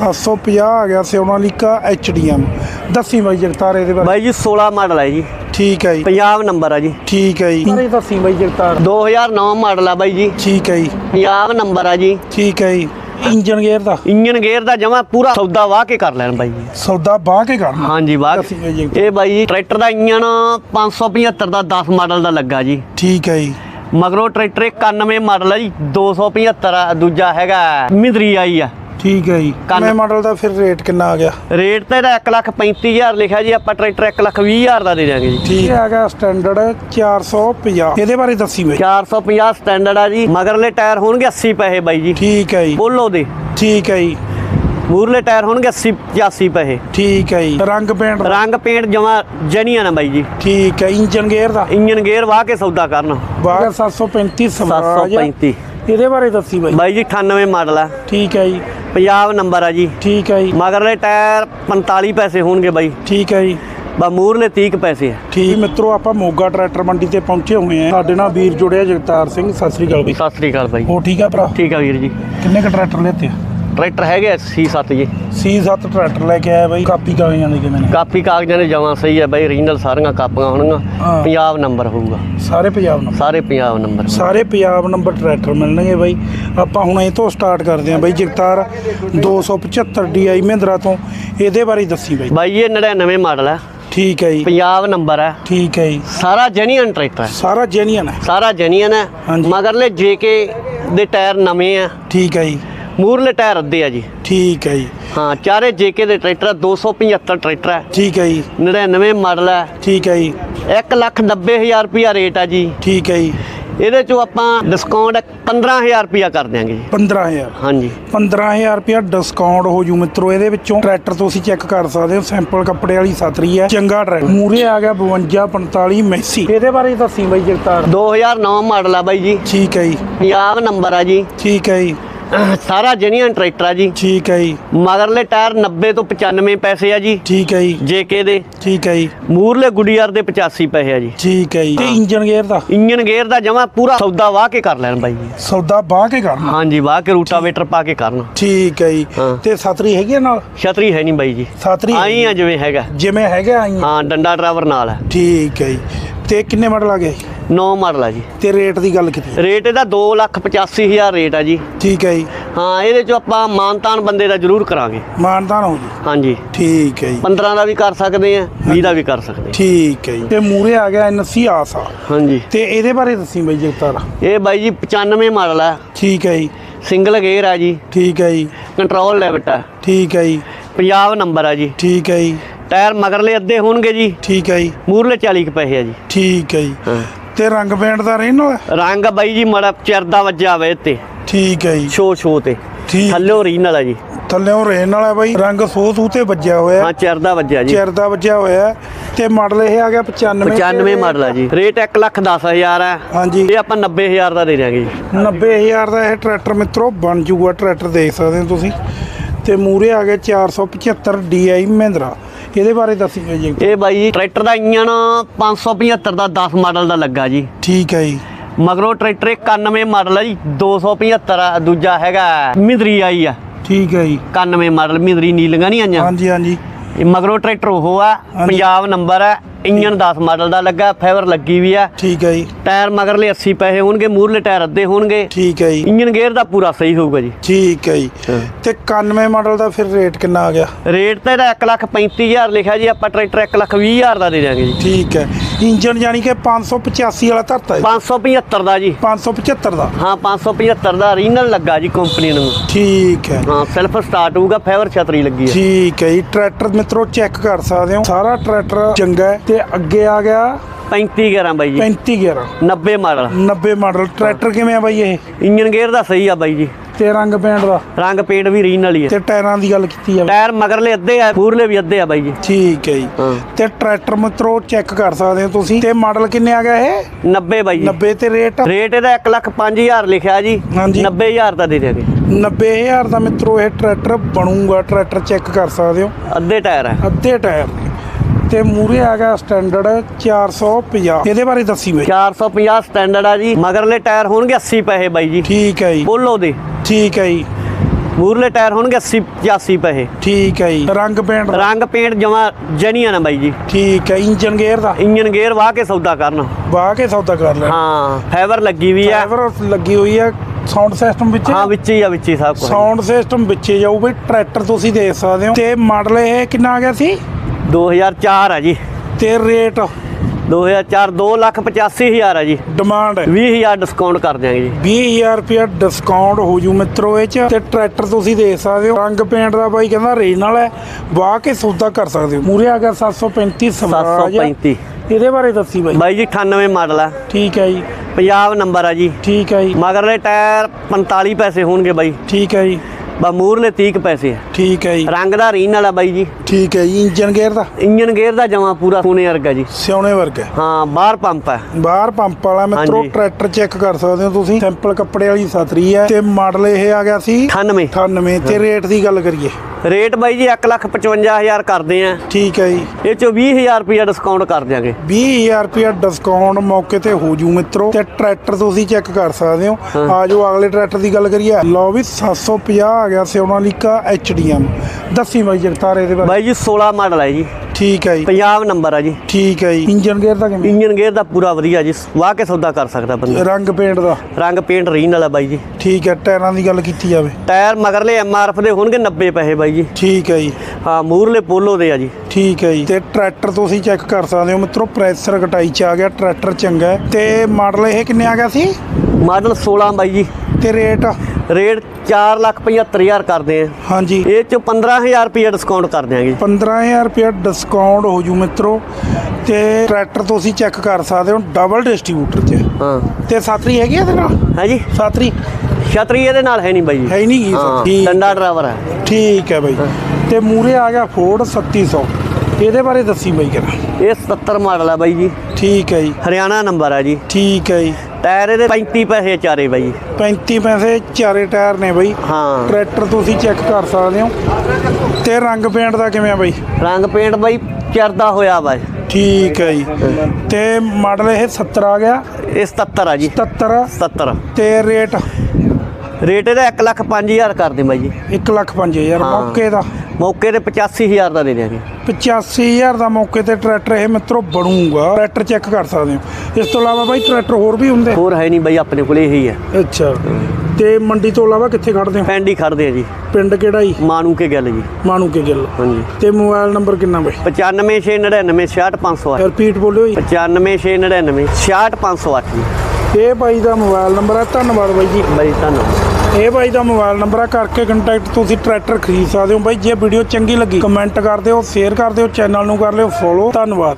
750 ਆ ਗਿਆ ਸੋਨਾਲੀਕਾ ਐਚਡੀਐਮ ਦੱਸੀ ਬਾਈ ਜਗਤਾਰ ਇਹਦੇ ਬਾਰੇ। ਬਾਈ ਜੀ 16 ਮਾਡਲ ਹੈ ਜੀ। ਠੀਕ ਹੈ ਜੀ। ਪੰਜਾਬ ਨੰਬਰ ਆ ਜੀ। ਠੀਕ ਹੈ ਜੀ। ਬਾਰੇ ਦੱਸੀ ਬਾਈ ਜਗਤਾਰ। 2009 ਮਾਡਲ ਆ ਬਾਈ ਜੀ। ਠੀਕ ਹੈ ਜੀ। ਪੰਜਾਬ ਨੰਬਰ ਆ ਜੀ। ਠੀਕ ਹੈ ਜੀ। ਇੰਜਨ ਗੇਅਰ ਦਾ। ਇੰਜਨ ਗੇਅਰ ਦਾ ਜਮਾ ਪੂਰਾ ਸੌਦਾ ਵਾਹ ਕੇ ਕਰ ਲੈਣ ਬਾਈ ਜੀ। ਸੌਦਾ ਬਾਹ ਕੇ ਕਰਨਾ ਹਾਂਜੀ ਵਾਹ ਇਹ ਬਾਈ ਜੀ ਟਰੈਕਟਰ ਦਾ ਇੰਜਨ 575 ਦਾ 10 ਮਾਡਲ ਦਾ ਲੱਗਾ ਜੀ। ਠੀਕ ਹੈ ਜੀ। ਮਗਰੋਂ ਟਰੈਕਟਰ 91 ਮਾਡਲ ਆ ਜੀ 275 ਆ ਦੂਜਾ ਹੈਗਾ ਮਿੰਦਰੀ ਆਈ ਆ। ਠੀਕ ਹੈ ਜੀ। ਕੰਨ- ਮਾਡਲ ਦਾ ਫਿਰ ਰੇਟ ਕਿੰਨਾ ਆ ਗਿਆ? ਰੇਟ ਤੇ ਇਹਦਾ 135000 ਲਿਖਿਆ ਜੀ ਆਪਾਂ ਟਰੈਕਟਰ 120000 ਦਾ ਦੇ ਦਿਆਂਗੇ ਜੀ। ਠੀਕ। ਆ ਗਿਆ ਸਟੈਂਡਰਡ 450 ਇਹਦੇ ਬਾਰੇ ਦੱਸੀ ਬਾਈ। 450 ਸਟੈਂਡਰਡ ਆ ਜੀ ਮਗਰਲੇ ਟਾਇਰ ਹੋਣਗੇ 80 ਪੈਸੇ ਬਾਈ ਜੀ। ਠੀਕ ਹੈ ਜੀ। ਬੋਲੋ ਦੇ ਠੀਕ ਹੈ ਜੀ। ਮੂਰਲੇ ਟਾਇਰ ਹੋਣਗੇ 80 85 ਪੈਸੇ। ਠੀਕ ਹੈ ਜੀ। ਰੰਗ ਪੇਂਟ ਦਾ। ਰੰਗ ਪੇਂਟ ਜਮਾ ਜਨੀਆਂ ਨਾ ਬਾਈ ਜੀ। ਠੀਕ ਹੈ ਇੰਜਨ ਗੇਅਰ ਦਾ। ਇੰਜਨ ਗੇਅਰ ਵਾਹ ਕੇ ਸੌਦਾ ਕਰਨ। ਬਾਹਰ 735 ਸਵਰਾਜ 735 ਇਹਦੇ ਬਾਰੇ ਦੱਸੀ ਬਾਈ। ਬਾਈ ਜੀ 98 ਮਾਡਲ ਆ। ਠੀਕ ਹੈ ਜੀ। ਪੰਜਾਬ ਨੰਬਰ ਆ ਜੀ। ਠੀਕ ਹੈ ਜੀ। ਮਗਰਲੇ ਟਾਇਰ 45 ਪੈਸੇ ਹੋਣਗੇ ਬਾਈ। ਠੀਕ ਹੈ ਜੀ। ਬਾ ਮੂਰਲੇ 30 ਕੁ ਪੈਸੇ ਆ। ਠੀਕ ਮਿੱਤਰੋ ਆਪਾਂ ਮੋਗਾ ਟਰੈਕਟਰ ਮੰਡੀ ਤੇ ਪਹੁੰਚੇ ਹੋਏ ਆ ਸਾਡੇ ਨਾਲ ਵੀਰ ਜੁੜਿਆ ਜਗਤਾਰ ਸਿੰਘ। ਸਤਿ ਸ੍ਰੀ ਅਕਾਲ ਬਈ। ਸਤਿ ਸ੍ਰੀ ਅਕਾਲ ਬਾਈ। ਹੋ ਠੀਕ ਆ ਭਰਾ? ਠੀਕ ਆ ਵੀਰ ਜੀ। ਕਿੰਨੇ ਕ ਟਰੈਕਟਰ ਲੈਤੇ ਆ? ਟਰੈਕਟਰ ਹੈਗੇ C7 ਜੀ। C7 ਟਰੈਕਟਰ ਲੈ ਕੇ ਆਇਆ ਬਾਈ। ਕਾਪੀ ਕਾਗਜ਼ਾਂ ਦੇ ਕਿਵੇਂ ਨੇ? ਕਾਪੀ ਕਾਗਜ਼ਾਂ ਦੇ ਜਮਾਂ ਸਹੀ ਹੈ ਬਾਈ ਰੀਜਨਲ ਸਾਰੀਆਂ ਕਾਪੀਆਂ ਹੋਣਗੀਆਂ। ਹਾਂ। ਪੰਜਾਬ ਨੰਬਰ ਹੋਊਗਾ। ਸਾਰੇ ਪੰਜਾਬ ਨੰਬਰ? ਸਾਰੇ ਪੰਜਾਬ ਨੰਬਰ ਸਾਰੇ ਪੰਜਾਬ ਨੰਬਰ ਟਰੈਕਟਰ ਮਿਲਣਗੇ ਬਾਈ। ਆਪਾਂ ਹੁਣ ਇਹ ਤੋਂ ਸਟਾਰਟ ਕਰਦੇ ਹਾਂ ਬਾਈ। ਜਗਤਾਰ 275 DI ਮਹਿੰਦਰਾ ਤੋਂ। ਇਹਦੇ ਬਾਰੇ ਦੱਸੀ ਬਾਈ। ਬਾਈ ਇਹ 99 ਮਾਡਲ ਹੈ ਠੀਕ ਹੈ ਜੀ। ਪੰਜਾਬ ਨੰਬਰ ਹੈ ਠੀਕ ਹੈ ਜੀ। ਸਾਰਾ ਜੈਨੀਅਨ ਟਰੈਕਟਰ ਹੈ ਸਾਰਾ ਜੈਨੀਅਨ ਹੈ। ਸਾਰਾ ਜੈਨੀਅਨ ਹੈ ਹਾਂਜੀ। ਮਗਰਲੇ ਜੇਕੇ ਦੇ ਟਾਇਰ ਨਵੇਂ ਆ। ਠੀਕ ਹੈ ਜੀ। ਮੂਰਲੇ ਟਾਇਰ ਅੱਧੇ ਆ ਜੀ। ਠੀਕ ਹੈ ਜੀ। ਹਾਂ ਚਾਰੇ ਜੇਕੇ ਦੇ ਟਰੈਕਟਰ ਆ, 275 ਟਰੈਕਟਰ ਹੈ ਠੀਕ ਹੈ ਜੀ। 99 ਮਾਡਲ ਹੈ ਠੀਕ ਹੈ ਜੀ। 190000 ਰੁਪਿਆ ਰੇਟ ਆ ਜੀ। ਠੀਕ ਹੈ ਜੀ। ਇਹਦੇ ਚੋਂ ਆਪਾਂ ਡਿਸਕਾਊਂਟ 15000 ਰੁਪਿਆ ਕਰ ਦਿਆਂਗੇ ਜੀ। 15000 ਹਾਂਜੀ। 15000 ਰੁਪਇਆ ਡਿਸਕਾਊਂਟ ਹੋ ਜੂ ਮਿੱਤਰੋ ਇਹਦੇ ਵਿੱਚੋਂ ਟਰੈਕਟਰ ਤੁਸੀਂ ਚੈੱਕ ਕਰ ਸਕਦੇ ਹੋ। ਸੈਂਪਲ ਕੱਪੜੇ ਵਾਲੀ ਸਤਰੀ ਹੈ। ਚੰਗਾ ਟਰੈਕਟਰ। ਮੂਰੇ ਆ ਗਿਆ 52 45 ਮੈਸੀ। ਇਹਦੇ ਬਾਰੇ ਦੱਸੀ ਬਾਈ ਜਗਤਾਰ। 2009 ਮਾਡਲ ਆ ਬਾਈ ਜੀ। ਠੀਕ ਹੈ ਜੀ। ਪੰਜਾਬ ਨੰਬਰ ਆ ਜੀ। ਠੀਕ ਹੈ ਜੀ। ਸਾਰਾ ਜੈਨੀਅਨ ਟਰੈਕਟਰ ਆ ਜੀ। ਠੀਕ ਹੈ ਜੀ। ਮਗਰਲੇ ਟਾਇਰ 90 ਤੋਂ 95 ਪੈਸੇ ਆ ਜੀ। ਠੀਕ ਹੈ ਜੀ। ਜੇਕੇ ਦੇ। ਠੀਕ ਹੈ ਜੀ। ਮੂਰਲੇ ਗੁੱਡੀਆਰ ਦੇ 85 ਪੈਸੇ ਆ ਜੀ। ਠੀਕ ਹੈ ਜੀ। ਤੇ ਇੰਜਨ ਗੇਅਰ ਦਾ? ਇੰਜਨ ਗੇਅਰ ਦਾ ਜਮਾ ਪੂਰਾ ਸੌਦਾ ਵਾਹ ਕੇ ਕਰ ਲੈਣ ਬਾਈ ਜੀ। ਸੌਦਾ ਬਾਹ ਕੇ ਕਰਨਾ? ਹਾਂਜੀ ਵਾਹ ਕੇ ਰੂਟਾਵੇਟਰ ਪਾ ਕੇ ਕਰਨ। ਠੀਕ ਹੈ ਜੀ। ਤੇ ਸਤਰੀ ਹੈਗੀ ਨਾਲ? ਛਤਰੀ ਹੈ ਨਹੀਂ ਬਾਈ ਜੀ। ਸਤਰੀ ਆਈ ਆ ਜਿਵੇਂ ਹੈਗਾ। ਜਿਵੇਂ ਹੈਗਾ ਆਈ ਹਾਂ ਡੰਡਾ ਡਰਾਈਵਰ ਨਾਲ ਹੈ। ਠੀਕ ਹੈ ਜੀ। ਤੇ ਕਿੰਨੇ ਮਾਡਲ ਆ ਗਏ? 9 ਮਾਡਲ ਆ ਜੀ। ਤੇ ਰੇਟ ਦੀ ਗੱਲ ਕੀਤੀ ਰੇਟ ਇਹਦਾ 285000 ਰੇਟ ਆ ਜੀ। ਠੀਕ ਹੈ ਜੀ। ਹਾਂ ਇਹਦੇ ਚੋਂ ਆਪਾਂ ਮਾਨਤਾਨ ਬੰਦੇ ਦਾ ਜ਼ਰੂਰ ਕਰਾਂਗੇ। ਮਾਨਦਾਨ ਹੋ ਜੀ। ਹਾਂਜੀ। ਠੀਕ ਹੈ ਜੀ। 15 ਦਾ ਵੀ ਕਰ ਸਕਦੇ ਆ 20 ਦਾ ਵੀ ਕਰ ਸਕਦੇ। ਠੀਕ ਹੈ ਜੀ। ਤੇ ਮੂਰੇ ਆ ਗਿਆ ਐਨਸੀ ਆਸਾ। ਹਾਂਜੀ। ਤੇ ਇਹਦੇ ਬਾਰੇ ਦੱਸੀ ਬਾਈ ਜਗਤਾਰ ਇਹ ਬਾਈ ਜੀ 95 ਮਾਡਲ ਆ। ਠੀਕ ਹੈ ਜੀ। ਸਿੰਗਲ ਗੇਅਰ ਆ ਜੀ। ਠੀਕ ਹੈ ਜੀ। ਕੰਟਰੋਲ ਲੈਵਟ ਆ। ਠੀਕ ਹੈ ਜੀ। ਪੰਜਾਬ ਨੰਬਰ ਆ ਜੀ। ਠੀਕ ਹੈ ਜੀ। ਟਾਇਰ ਮਗਰਲੇ ਅੱਧੇ ਹੋਣਗੇ ਜੀ। ਠੀਕ ਹੈ ਜੀ। ਮੂਰਲੇ 40 ਕੁ ਪੈਸੇ ਆ ਜੀ। ਠੀਕ ਹੈ ਜੀ। ਹਾਂ। ਤੇ ਰੰਗ ਪੇਂਟ ਦਾ ਰਹਿਣ ਵਾਲਾ? ਰੰਗ ਬਾਈ ਜੀ ਮੜਾ ਚਿਰਦਾ ਵੱਜਾ ਵੇ ਤੇ ਠੀਕ ਹੈ ਜੀ। ਛੋ ਛੋ ਤੇ। ਠੀਕ। ਥੱਲੇ ਓਰੀਜਨਲ ਆ ਜੀ। ਥੱਲੇੋਂ ਰਹਿਣ ਵਾਲਾ ਬਾਈ ਰੰਗ ਸੋਹ ਸੂ ਤੇ ਵੱਜਿਆ ਹੋਇਆ ਹਾਂ। ਚਿਰਦਾ ਵੱਜਿਆ ਜੀ। ਚਿਰ ਦਾ ਵੱਜਿਆ ਹੋਇਆ ਤੇ ਮਾਡਲ ਇਹ ਆ ਗਿਆ 95 95 ਮਾਡਲ ਆ ਜੀ। ਰੇਟ 1 ਲੱਖ 10000 ਹੈ। ਹਾਂਜੀ। ਇਹ ਆਪਾਂ 90000 ਦਾ ਦੇ ਦਿਆਂਗੇ ਜੀ। 90000 ਦਾ ਇਹ ਟਰੈਕਟਰ ਮਿੱਤਰੋ ਬਣ ਜੂਗਾ ਟਰੈਕਟਰ ਦੇਖ ਸਕਦੇ ਹੋ ਤੁਸੀਂ। ਤੇ ਮੂਰੇ ਆ ਗਿਆ 475 DI ਮਹਿੰਦਰਾ। ਇਹਦੇ ਬਾਰੇ ਦੱਸੀ ਜੀ? ਇਹ ਬਾਈ ਜੀ ਟਰੈਕਟਰ ਦਾ ਇੰਜਨ 575 ਦਾ 10 ਮਾਡਲ ਦਾ ਲੱਗਾ ਜੀ। ਠੀਕ ਹੈ ਜੀ। ਮਗਰੋਂ ਟਰੈਕਟਰ 91 ਮਾਡਲ ਆ ਜੀ 275 ਆ ਦੂਜਾ ਹੈਗਾ ਮਿੰਦਰੀ ਆਈ ਆ। ਠੀਕ ਹੈ ਜੀ। 91 ਮਾਡਲ ਮਿੰਦਰੀ ਨੀਲੀਆਂ ਨਹੀਂ ਆਈਆਂ। ਹਾਂਜੀ ਹਾਂਜੀ। ਇਹ ਮਗਰੋਂ ਟਰੈਕਟਰ ਉਹ ਆ। ਪੰਜਾਬ ਨੰਬਰ ਹੈ ਇੰਜਨ 10 ਮਾਡਲ ਦਾ ਲੱਗਾ ਫੇਵਰ ਲੱਗੀ ਵੀ ਆ। ਠੀਕ ਹੈ ਜੀ। ਟਾਇਰ ਮਗਰਲੇ 80 ਪੈਸੇ ਹੋਣਗੇ ਮੂਰਲੇ ਟਾਇਰ ਅੱਧੇ ਹੋਣਗੇ। ਠੀਕ ਹੈ ਜੀ। ਇੰਜਨ ਗੇਅਰ ਦਾ ਪੂਰਾ ਸਹੀ ਹੋਊਗਾ ਜੀ। ਠੀਕ ਹੈ ਜੀ। ਤੇ 91 ਮਾਡਲ ਦਾ ਫਿਰ ਰੇਟ ਕਿੰਨਾ ਆ ਗਿਆ? ਰੇਟ ਤਾਂ ਇਹਦਾ 135000 ਲਿਖਿਆ ਜੀ ਆਪਾਂ ਟਰੈਕਟਰ 120000 ਦਾ ਦੇ ਦਿਆਂਗੇ ਜੀ। ਠੀਕ ਹੈ। ਇੰਜਨ ਯਾਨੀ ਕਿ 585 ਵਾਲਾ ਧਰਤਾ ਹੈ 575 ਦਾ ਜੀ। 575 ਦਾ। ਹਾਂ 575 ਦਾ ਰੀਨਲ ਲੱਗਾ ਜੀ ਕੰਪਨੀ ਨੂੰ। ਠੀਕ ਹੈ। ਹਾਂ ਸੈਲਫ ਸਟਾਰਟ ਹੋਊਗਾ ਫੇਵਰ ਛਤਰੀ ਲੱਗੀ ਹੈ। ਠੀਕ ਹੈ ਜੀ ਟਰੈਕਟਰ ਮਿੱਤਰੋ ਚੈੱਕ ਕਰ ਸਕਦੇ ਹੋ। ਸਾਰਾ ਟਰੈਕਟਰ ਚੰਗਾ ਹੈ ਤੇ ਅੱਗੇ ਆ ਗਿਆ 35 11 ਬਾਈ ਜੀ। 35 11 90 ਮਾਡਲ। 90 ਮਾਡਲ। ਟਰੈਕਟਰ ਕਿਵੇਂ ਆ ਬਾਈ ਇਹ? ਇੰਜਨ ਗੇਅਰ ਦਾ ਸਹੀ ਆ ਬਾਈ ਜੀ। ਤੇ ਰੰਗ ਪੇਂਟ ਦਾ? ਰੰਗ ਪੇਂਟ ਵੀ ਰੀਨਲ ਹੀ ਹੈ। ਤੇ ਟਾਇਰਾਂ ਦੀ ਗੱਲ ਕੀਤੀ ਜਾਵੇ। ਟਾਇਰ ਮਗਰਲੇ ਅੱਧੇ ਆ ਪੂਰਲੇ ਵੀ ਅੱਧੇ ਆ ਬਾਈ ਜੀ। ਠੀਕ ਹੈ ਜੀ। ਤੇ ਟਰੈਕਟਰ ਮਿੱਤਰੋ ਚੈੱਕ ਕਰ ਸਕਦੇ ਹੋ ਤੁਸੀਂ। ਤੇ ਮਾਡਲ ਕਿੰਨੇ ਆ ਗਿਆ ਇਹ? 90 ਬਾਈ ਜੀ। 90 ਤੇ ਰੇਟ ਰੇਟ ਇਹਦਾ 1 ਲੱਖ 5000 ਲਿਖਿਆ ਜੀ। ਹਾਂਜੀ। 90000 ਦਾ ਦੇ ਦਿਆਂਗੇ। 90000 ਦਾ ਮਿੱਤਰੋ ਇਹ ਟਰੈਕਟਰ ਬਣੂਗਾ। ਟਰੈਕਟਰ ਚੈੱਕ ਕਰ ਸਕਦੇ ਹੋ। ਅੱਧੇ ਟਾਇਰ ਹੈ ਅੱਧੇ ਟਾਇਰ ਨੇ। ਤੇ ਮੂਰੇ ਆ ਗਿਆ ਸਟੈਂਡਰਡ 450 ਇਹਦੇ ਬਾਰੇ ਦੱਸੀ ਬਈ। 450 ਸਟੈਂਡਰਡ ਆ ਜੀ। ਮਗਰਲੇ ਟਾਇਰ ਹੋਣਗੇ 80 ਪੈਸੇ ਬਾਈ ਜੀ। ਠੀਕ ਹੈ ਜੀ। ਬੋਲੋ ਦੇ ਠੀਕ ਹੈ ਜੀ। ਮੂਰਲੇ ਟਾਇਰ ਹੋਣਗੇ 80 85 ਪੈਸੇ। ਠੀਕ ਹੈ ਜੀ। ਰੰਗ ਪੇਂਟ ਰੰਗ ਪੇਂਟ ਜਮਾ ਜਨੀਆਂ ਨਾ ਬਾਈ ਜੀ। ਠੀਕ ਹੈ ਇੰਜਨ ਗੇਅਰ ਦਾ। ਇੰਜਨ ਗੇਅਰ ਵਾਹ ਕੇ ਸੌਦਾ ਕਰਨ। ਵਾਹ ਕੇ ਸੌਦਾ ਕਰ ਲੈ। ਹਾਂ ਫਾਈਬਰ ਲੱਗੀ ਵੀ ਆ। ਡਰਾਈਵਰ ਲੱਗੀ ਹੋਈ ਹੈ ਸਾਊਂਡ ਸਿਸਟਮ ਵਿੱਚ ਹਾਂ। ਵਿੱਚ ਹੀ ਆ ਵਿੱਚ ਹੀ ਸਭ ਕੁਝ ਸਾਊਂਡ ਸਿਸਟਮ ਵਿੱਚੇ ਜਾਊ ਬਈ ਟਰੈਕਟਰ ਤੁਸੀਂ ਦੇਖ ਸਕਦੇ ਹੋ। ਤੇ ਮਾਡਲ ਇਹ ਕਿੰਨਾ ਆ ਗਿਆ ਸੀ? 2004 ਆ ਜੀ। ਤੇ ਰੇਟ? 2004 2 ਲੱਖ 85 ਹਜ਼ਾਰ ਆ ਜੀ। ਡਿਮਾਂਡ ਹੈ 20000 ਡਿਸਕਾਊਂਟ ਕਰ ਦਿਆਂਗੇ ਜੀ। 20000 ਰੁਪਇਆ ਡਿਸਕਾਊਂਟ ਹੋ ਜੂ ਮਿੱਤਰੋ ਇਹ ਚ। ਤੇ ਟਰੈਕਟਰ ਤੁਸੀਂ ਦੇਖ ਸਕਦੇ ਹੋ। ਰੰਗ ਪੇਂਟ ਦਾ ਬਾਈ ਕਹਿੰਦਾ ਰੀਜਨਲ ਹੈ। ਵਾਹ ਕੇ ਸੌਦਾ ਕਰ ਸਕਦੇ ਹੋ। ਮੂਰੇ ਆ ਗਿਆ 735 ਸਵਰਾਜ 735 ਇਹਦੇ ਬਾਰੇ ਦੱਸੀ ਬਾਈ। ਬਾਈ ਜੀ 98 ਮਾਡਲ ਆ। ਠੀਕ ਹੈ ਜੀ। ਪੰਜਾਬ ਨੰਬਰ ਆ ਜੀ। ਠੀਕ ਹੈ ਜੀ। ਮਗਰਲੇ ਟਾਇਰ 45 ਪੈਸੇ ਹੋਣਗੇ ਬਾਈ। ਠੀਕ ਹੈ ਜੀ। ਬਾ ਮੂਰਲੇ 30 ਕੁ ਪੈਸੇ ਆ। ਠੀਕ ਹੈ ਜੀ। ਰੰਗ ਦਾ ਰੀਨ ਵਾਲਾ ਬਾਈ ਜੀ। ਠੀਕ ਹੈ ਜੀ ਇੰਜਨ ਗੇਅਰ ਦਾ? ਇੰਜਨ ਗੇਅਰ ਦਾ ਜਮਾ ਪੂਰਾ ਸੋਨੇ ਵਰਗਾ ਜੀ। ਸਿਉਣੇ ਵਰਗਾ ਹਾਂ। ਬਾਹਰ ਪੰਪ ਹੈ ਬਾਹਰ ਪੰਪ ਵਾਲਾ ਮਿੱਤਰੋ। ਟਰੈਕਟਰ ਚੈੱਕ ਕਰ ਸਕਦੇ ਹੋ ਤੁਸੀਂ। ਸਿੰਪਲ ਕੱਪੜੇ ਵਾਲੀ ਸਤਰੀ ਹੈ। ਤੇ ਮਾਡਲ ਇਹ ਆ ਗਿਆ ਸੀ? 98 98 ਤੇ ਰੇਟ ਦੀ ਗੱਲ ਕਰੀਏ। ਰੇਟ ਬਾਈ ਜੀ 155000 ਕਰਦੇ ਆ। ਠੀਕ ਹੈ ਜੀ। ਇਹ ਚੋਂ 20000 ਰੁਪਇਆ ਡਿਸਕਾਊਂਟ ਕਰ ਦਿਆਂਗੇ। 20000 ਰੁਪਇਆ ਡਿਸਕਾਊਂਟ ਮੌਕੇ ਤੇ ਹੋ ਜੂ ਮਿੱਤਰੋ। ਤੇ ਟਰੈਕਟਰ ਤੁਸੀਂ ਚੈੱਕ ਕਰ ਸਕਦੇ ਹੋ। ਆ ਜਾਓ ਅਗਲੇ ਟਰੈਕਟਰ ਦੀ ਗੱਲ ਕਰੀਏ। ਲਓ ਵੀ 750 ਆ ਗਿਆ ਸੋਨਾਲੀਕਾ ਐਚਡੀਐਮ। ਦੱਸੀ ਬਾਈ ਜਗਤਾਰ ਇਹਦੇ ਬਾਰੇ। ਬਾਈ ਜੀ 16 ਮਾਡਲ ਹੈ ਜੀ। ਠੀਕ ਹੈ ਜੀ। ਪੰਜਾਬ ਨੰਬਰ ਆ ਜੀ। ਠੀਕ ਹੈ ਜੀ। ਇੰਜਨ ਗੇਅਰ ਦਾ ਕਿਵੇਂ? ਇੰਜਨ ਗੇਅਰ ਦਾ ਪੂਰਾ ਵਧੀਆ ਜੀ। ਵਾਹ ਕੇ ਸੌਦਾ ਕਰ ਸਕਦਾ ਬੰਦਾ। ਰੰਗ ਪੇਂਟ ਦਾ? ਰੰਗ ਪੇਂਟ ਰੀਨ ਵਾਲਾ ਬਾਈ ਜੀ। ਠੀਕ ਹੈ ਟਾਇਰਾਂ ਦੀ ਗੱਲ ਕੀਤੀ ਜਾਵੇ। ਟਾਇਰ ਮਗਰਲੇ ਐਮਆਰਐਫ ਦੇ ਹੋਣਗੇ 90 ਪੈਸੇ ਬਾਈ ਜੀ। ਠੀਕ ਹੈ ਜੀ। ਹਾਂ ਮੂਰਲੇ ਪੋਲੋ ਦੇ ਆ ਜੀ। ਠੀਕ ਹੈ ਜੀ। ਤੇ ਟਰੈਕਟਰ ਤੁਸੀਂ ਚੈੱਕ ਕਰ ਸਕਦੇ ਹੋ ਮਿੱਤਰੋ ਪ੍ਰੈਸ਼ਰ ਕਟਾਈ ਚ ਆ ਗਿਆ ਟਰੈਕਟਰ ਚੰਗਾ ਹੈ। ਤੇ ਮਾਡਲ ਇਹ ਕਿੰਨੇ ਆ ਗਿਆ ਸੀ? ਮਾਡਲ 16 ਬਾਈ ਜੀ। ਤੇ ਰੇਟ? ਰੇਟ 475000 ਕਰਦੇ ਆ। ਹਾਂਜੀ। ਇਹ ਚੋਂ 15000 ਰੁਪਇਆ ਡਿਸਕਾਊਂਟ ਕਰ ਦਿਆਂਗੇ। 15000 ਰੁਪਏ ਡਿਸਕਾਊਂਟ ਹੋ ਜੂ ਮਿੱਤਰੋ। ਤੇ ਟਰੈਕਟਰ ਤੁਸੀਂ ਚੈੱਕ ਕਰ ਸਕਦੇ ਹੋ ਡਬਲ ਡਿਸਟ੍ਰੀਬਿਊਟਰ 'ਚ ਹਾਂ। ਤੇ ਸਾਤਰੀ ਹੈਗੀ ਇਹਦੇ ਨਾਲ? ਹੈ ਜੀ ਸਾਤਰੀ ਛਤਰੀ ਇਹਦੇ ਨਾਲ ਹੈ ਨਹੀਂ ਬਾਈ। ਹੈ ਨਹੀਂ ਗੀ ਠੀਕ ਡੰਡਾ ਡਰਾਈਵਰ ਹੈ ਠੀਕ ਹੈ ਬਾਈ। ਤੇ ਮੂਰੇ ਆ ਗਿਆ ਫੋਰਡ 3700 ਇਹਦੇ ਬਾਰੇ ਦੱਸੀ ਬਾਈ ਕਰਾ ਇਹ 77 ਮਾਡਲ ਆ ਬਾਈ ਜੀ। ਠੀਕ ਹੈ ਜੀ। ਹਰਿਆਣਾ ਨੰਬਰ ਆ ਜੀ। ਠੀਕ ਹੈ ਜੀ। ਟਾਇਰ ਇਹਦੇ 35 ਪੈਸੇ ਚਾਰੇ ਬਾਈ। ਜੀ 35 ਪੈਸੇ ਚਾਰੇ ਟਾਇਰ ਨੇ ਬਾਈ। ਹਾਂ। ਟਰੈਕਟਰ ਤੁਸੀਂ ਚੈੱਕ ਕਰ ਸਕਦੇ ਹੋ। ਤੇ ਰੰਗ ਪੇਂਟ ਦਾ ਕਿਵੇਂ ਆ ਬਾਈ? ਰੰਗ ਪੇਂਟ ਬਾਈ ਚਰਦਾ ਹੋਇਆ ਵਾ ਠੀਕ ਹੈ ਜੀ। ਤੇ ਮਾਡਲ ਇਹ 70 ਆ ਗਿਆ? ਇਹ 77 ਆ ਜੀ। 77 77 ਤੇ ਰੇਟ? ਰੇਟ ਇਹਦਾ 1 ਲੱਖ 5000 ਕਰ ਦੇ ਬਾਈ ਜੀ। 1 ਲੱਖ 5000 ਹਾਂ। ਮੌਕੇ ਦਾ? ਮੌਕੇ ਤੇ 85000 ਦਾ ਦੇ ਦਿਆਂਗੇ। 85000 ਦਾ ਮੌਕੇ ਤੇ ਟਰੈਕਟਰ ਇਹ ਮਿੱਤਰੋ ਬਣੂਗਾ। ਟਰੈਕਟਰ ਚੈੱਕ ਕਰ ਸਕਦੇ ਹੋ। ਇਸ ਤੋਂ ਇਲਾਵਾ ਬਾਈ ਟਰੈਕਟਰ ਹੋਰ ਵੀ ਹੁੰਦੇ। ਹੋਰ ਹੈ ਨਹੀਂ ਬਾਈ ਆਪਣੇ ਕੋਲ ਇਹੀ ਹੈ। ਅੱਛਾ। ਤੇ ਮੰਡੀ ਤੋਂ ਇਲਾਵਾ ਕਿੱਥੇ ਖੜਦੇ ਹੋ? ਫੈਂਡੀ ਖੜਦੇ ਆ ਜੀ। ਪਿੰਡ ਕਿਹੜਾ ਜੀ? ਮਾਨੂ ਕੇ ਗੱਲ ਜੀ। ਮਾਣੂ ਕੇ ਗਿੱਲ। ਹਾਂਜੀ। ਤੇ ਮੋਬਾਈਲ ਨੰਬਰ ਕਿੰਨਾ ਬਾਈ? 95699 66508 ਰਿਪੀਟ ਬੋਲਿਓ ਜੀ। 95699 66508 ਜੀ। ਇਹ ਬਾਈ ਦਾ ਮੋਬਾਈਲ ਨੰਬਰ ਹੈ। ਧੰਨਵਾਦ ਬਾਈ ਜੀ। ਬਾਈ ਧੰਨਵਾਦ। ਇਹ ਬਾਈ ਦਾ ਮੋਬਾਈਲ ਨੰਬਰ ਹੈ ਕਰਕੇ ਕੰਟੈਕਟ ਤੁਸੀਂ ਟਰੈਕਟਰ ਖਰੀਦ ਸਕਦੇ ਹੋ। ਬਾਈ, ਜੇ ਵੀਡੀਓ ਚੰਗੀ ਲੱਗੀ ਕਮੈਂਟ ਕਰ ਦਿਓ ਸ਼ੇਅਰ ਕਰ ਦਿਓ ਚੈਨਲ ਨੂੰ ਕਰ ਲਿਓ ਫੋਲੋ ਧੰਨਵਾਦ।